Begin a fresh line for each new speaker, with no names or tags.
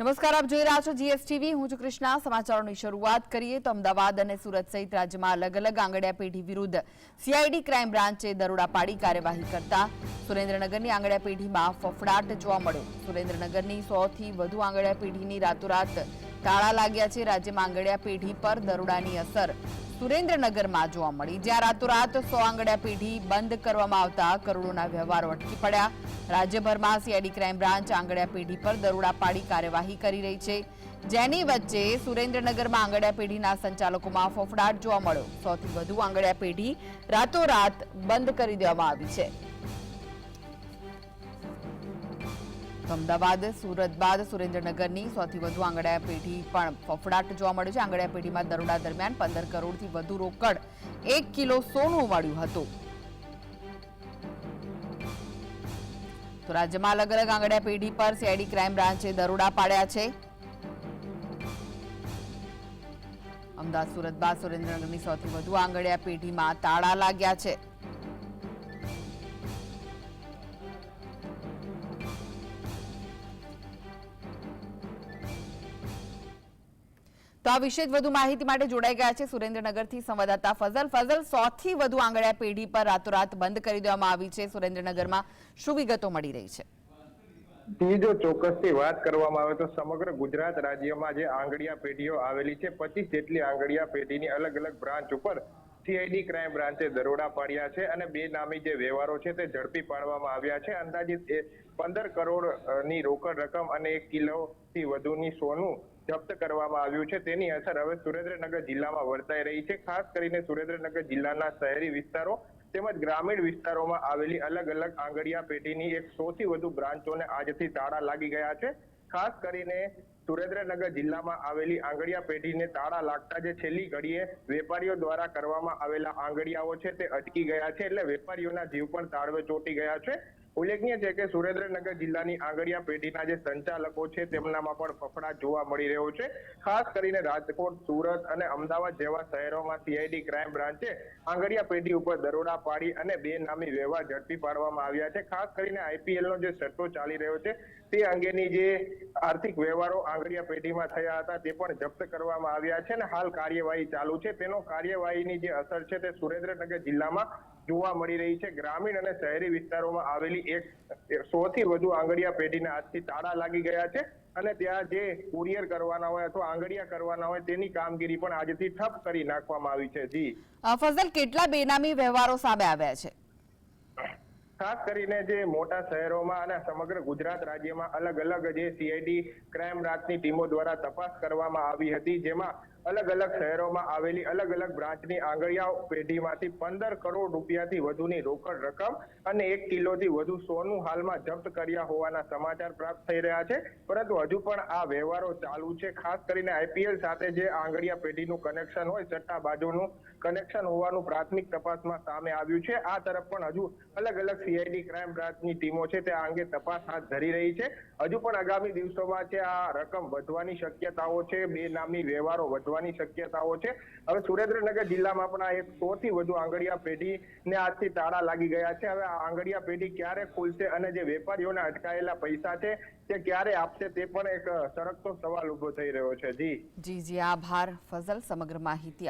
નમસ્કાર, આપ જોઈ રહ્યા છો જીએસટીવી. હું છું કૃષ્ણા. સમાચારોની શરૂઆત કરીએ તો અમદાવાદ અને સુરત સહિત રાજ્યમાં અલગ અલગ આંગડિયા પેઢી વિરુદ્ધ સીઆઈડી ક્રાઇમ બ્રાન્ચે દરોડા પાડી કાર્યવાહી કરતા સુરેન્દ્રનગરની આંગડિયા પેઢીમાં ફફડાટ જોવા મળ્યો. સુરેન્દ્રનગરની સો થી વધુ આંગડિયા પેઢીની રાતોરાત તાળા લાગ્યા છે. રાજ્યમાં આંગડિયા પેઢી પર દરોડાની અસર સુરેન્દ્રનગરમાં જોવા મળી. જ્યાં રાતોરાત સો આંગડિયા પેઢી બંધ કરવામાં આવતા કરોડોના વ્યવહારો અટકી પડ્યા. રાજ્યભરમાં સીઆઈડી ક્રાઇમ બ્રાન્ચ આંગડિયા પેઢી પર દરોડા પાડી કાર્યવાહી કરી રહી છે. જેની વચ્ચે સુરેન્દ્રનગરમાં આંગડિયા પેઢીના સંચાલકોમાં ફફડાટ જોવા મળ્યો. સૌથી વધુ આંગડિયા પેઢી રાતોરાત બંધ કરી દેવામાં આવી છે. અમદાવાદ, સુરત બાદ સુરેન્દ્રનગરની સૌથી વધુ આંગડિયા પેઢી પણ ફફડાટ જોવા મળ્યો છે. આંગડિયા પેઢીમાં દરોડા દરમિયાન પંદર કરોડથી વધુ રોકડ એક કિલો સોનું મળ્યું હતું. તો રાજ્યમાં અલગ અલગ આંગડિયા પેઢી પર સીઆઈડી ક્રાઇમ બ્રાન્ચે દરોડા પાડ્યા છે. અમદાવાદ, સુરત બાદ સુરેન્દ્રનગરની સૌથી વધુ આંગડિયા પેઢીમાં તાળા લાગ્યા છે. તો આ વિશે વધુ માહિતી માટે જોડાઈ ગયા છે સુરેન્દ્રનગરથી સંવાદદાતા ફઝલ. ફઝલ, સોથી વધુ આંગળિયા પેઢી પર રાતોરાત બંધ કરી દેવામાં આવી છે. સુરેન્દ્રનગરમાં શું વિગતો મળી રહી છે?
થી જો ચોક્કસથી વાત કરવામાં આવે તો સમગ્ર ગુજરાત રાજ્યમાં જે આંગડિયા પેઢીઓ આવેલી છે, પચીસ જેટલી આંગડિયા પેઢીની અલગ અલગ બ્રાન્ચ ઉપર સીઆઈડી ક્રાઇમ બ્રાન્ચે દરોડા પાડ્યા છે અને બે નામી જે વ્યવહારો છે તે ઝડપી પાડવામાં આવ્યા છે. અંદાજિત પંદર કરોડની રોકડ રકમ અને એક કિલો થી વધુની સોનું જપ્ત કરવામાં આવ્યું છે. તેની અસર હવે સુરેન્દ્રનગર જિલ્લામાં વર્તાઈ રહી છે. ખાસ કરીને સુરેન્દ્રનગર જિલ્લાના શહેરી વિસ્તારો તેમજ ગ્રામીણ વિસ્તારોમાં આવેલી અલગ અલગ આંગડિયા પેઢીની એક સૌથી વધુ બ્રાન્ચોને આજથી તાળા લાગી ગયા છે. ખાસ કરીને સુરેન્દ્રનગર જિલ્લામાં આવેલી આંગળિયા પેઢીને તાળા લાગતા જે છેલ્લી ઘડીએ વેપારીઓ દ્વારા કરવામાં આવેલા આંગળિયાઓ છે તે અટકી ગયા છે એટલે વેપારીઓના જીવ પણ તાળવે ચોંટી ગયા છે. ઉલ્લેખનીય છે કે સુરેન્દ્રનગર જિલ્લાની આંગળિયા પેઢીના જે સંચાલકો છે, તેમનામાં પણ ફફડાટ જોવા મળી રહ્યો છે. ખાસ કરીને રાજકોટ, સુરત અને અમદાવાદ જેવા શહેરોમાં સીઆઈડી ક્રાઇમ બ્રાન્ચે આંગળિયા પેઢી ઉપર દરોડા પાડી અને બે વ્યવહાર ઝડપી પાડવામાં આવ્યા છે. ખાસ કરીને આઈપીએલ નો જે સટ્ટો ચાલી રહ્યો છે, તે અંગેની જે આર્થિક વ્યવહારો આંગળિયા પેઢીમાં થયા હતા, તે પણ જપ્ત કરવામાં આવ્યા છે અને હાલ કાર્યવાહી ચાલુ છે. તેનો કાર્યવાહીની જે અસર છે, તે સુરેન્દ્રનગર જિલ્લામાં જોવા મળી રહી છે. ગ્રામીણ અને શહેરી વિસ્તારોમાં આવેલી એક સો થી વધુ આંગડિયા પેઢીને આજથી તાળા લાગી ગયા છે અને ત્યાં જે કુરિયર કરવાના હોય અથવા આંગડિયા કરવાના હોય તેની કામગીરી પણ આજથી ઠપ કરી નાખવામાં આવી છે. જી.
ફઝલ કેટલા બેનામી વ્યવહારો સામે આવ્યા છે?
ખાસ કરીને જે મોટા શહેરોમાં અને સમગ્ર ગુજરાત રાજ્યમાં અલગ અલગ જે સીઆઈડી ક્રાઇમ બ્રાન્ચની ટીમો દ્વારા તપાસ કરવામાં આવી હતી જેમાં અલગ અલગ શહેરોમાં આવેલી અલગ અલગ બ્રાન્ચની આંગળીયા પેઢીમાંથી પંદર કરોડ રૂપિયાથી વધુની રોકડ રકમ અને એક કિલોથી વધુ સોનું હાલમાં જપ્ત કર્યા હોવાના સમાચાર પ્રાપ્ત થઈ રહ્યા છે. પરંતુ હજુ પણ આ વ્યવહારો ચાલુ છે. ખાસ કરીને આઈપીએલ સાથે જે આંગળીયા પેઢીનું કનેક્શન હોય સટ્ટાબાજોનું કનેક્શન હોવાનું પ્રાથમિક તપાસમાં સામે આવ્યું છે. આ તરફ પણ હજુ અલગ અલગ સીઆઈડી ક્રાઇમ બ્રાન્ચની ટીમો છે. તે આ અંગે તપાસ હાથ ધરી રહી છે. હજુ પણ આગામી દિવસોમાં છે આ રકમ વધવાની શક્યતાઓ છે. બે નામની વ્યવહારો વધવાની શક્યતાઓ છે. હવે સુરેન્દ્રનગર જિલ્લામાં પણ આ એક સો વધુ પેઢી પેઢીને આજથી તાળા લાગી ગયા છે. હવે આ આંગળિયા પેઢી ક્યારે ખુલશે અને જે વેપારીઓને અટકાયેલા પૈસા છે તે ક્યારે આપશે તે પણ એક સરકતો સવાલ ઊભો થઈ રહ્યો છે. જી.
જી જી, આભાર ફઝલ, સમગ્ર માહિતી